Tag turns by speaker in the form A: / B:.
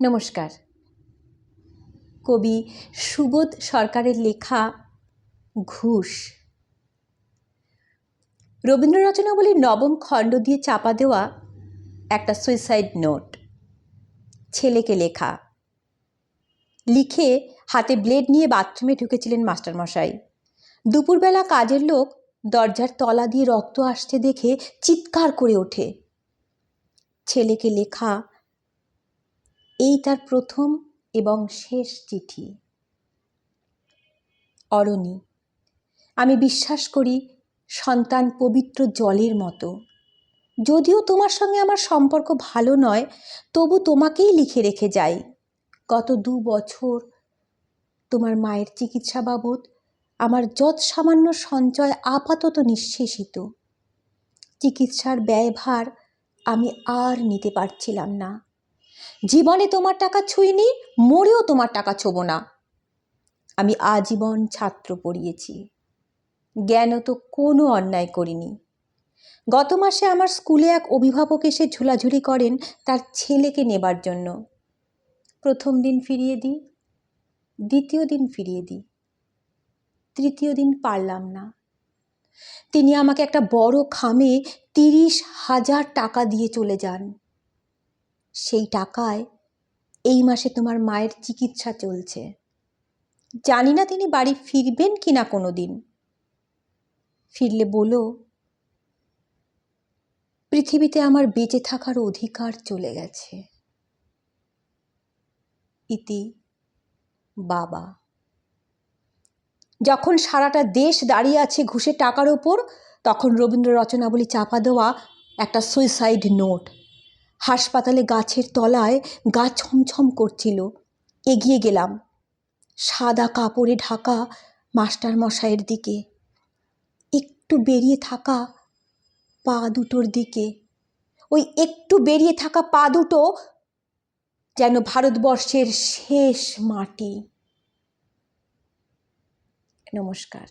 A: নমস্কার। কবি সুবোধ সরকারের লেখা ঘুষ। রবীন্দ্র রচনাবলীর নবম খণ্ড দিয়ে চাপা দেওয়া একটা সুইসাইড নোট ছেলেকে লেখা। লিখে হাতে ব্লেড নিয়ে বাথরুমে ঢুকেছিলেন মাস্টারমশাই। দুপুরবেলা কাজের লোক দরজার তলা দিয়ে রক্ত আসতে দেখে চিৎকার করে ওঠে। ছেলেকে লেখা এই তার প্রথম এবং শেষ চিঠি। অরণি, আমি বিশ্বাস করি সন্তান পবিত্র জলের মতো। যদিও তোমার সঙ্গে আমার সম্পর্ক ভালো নয়, তবু তোমাকেই লিখে রেখে যাই। গত দু বছর তোমার মায়ের চিকিৎসা বাবদ আমার যৎ সামান্য সঞ্চয় আপাতত নিঃশেষিত। চিকিৎসার ব্যয়ভার আমি আর নিতে পারছিলাম না। জীবনে তোমার টাকা ছুঁইনি, মরেও তোমার টাকা ছোবো না। আমি আজীবন ছাত্র পড়িয়েছি। জ্ঞানও তো কোনো অন্যায় করিনি। গত মাসে আমার স্কুলে এক অভিভাবক এসে ঝুলাঝুলি করেন তার ছেলেকে নেবার জন্য। প্রথম দিন ফিরিয়ে দিই, দ্বিতীয় দিন ফিরিয়ে দিই, তৃতীয় দিন পারলাম না। তিনি আমাকে একটা বড় খামে তিরিশ হাজার টাকা দিয়ে চলে যান। সেই টাকায় এই মাসে তোমার মায়ের চিকিৎসা চলছে। জানি না তিনি বাড়ি ফিরবেন কি না কোনো দিন ফিরলে বলো, পৃথিবীতে আমার বেঁচে থাকার অধিকার চলে গেছে। ইতি বাবা। যখন সারাটা দেশ দাঁড়িয়ে আছে ঘুষে টাকার ওপর, তখন রবীন্দ্র রচনাবলী চাপা দেওয়া একটা সুইসাইড নোট হাসপাতালে গাছের তলায় গা ছমছম করছিল। এগিয়ে গেলাম। সাদা কাপড়ে ঢাকা মাস্টার মশাইয়ের দিকে। একটু বেরিয়ে থাকা পা দুটোর দিকে। ওই একটু বেরিয়ে থাকা পা দুটো যেন ভারতবর্ষের শেষ মাটি। নমস্কার।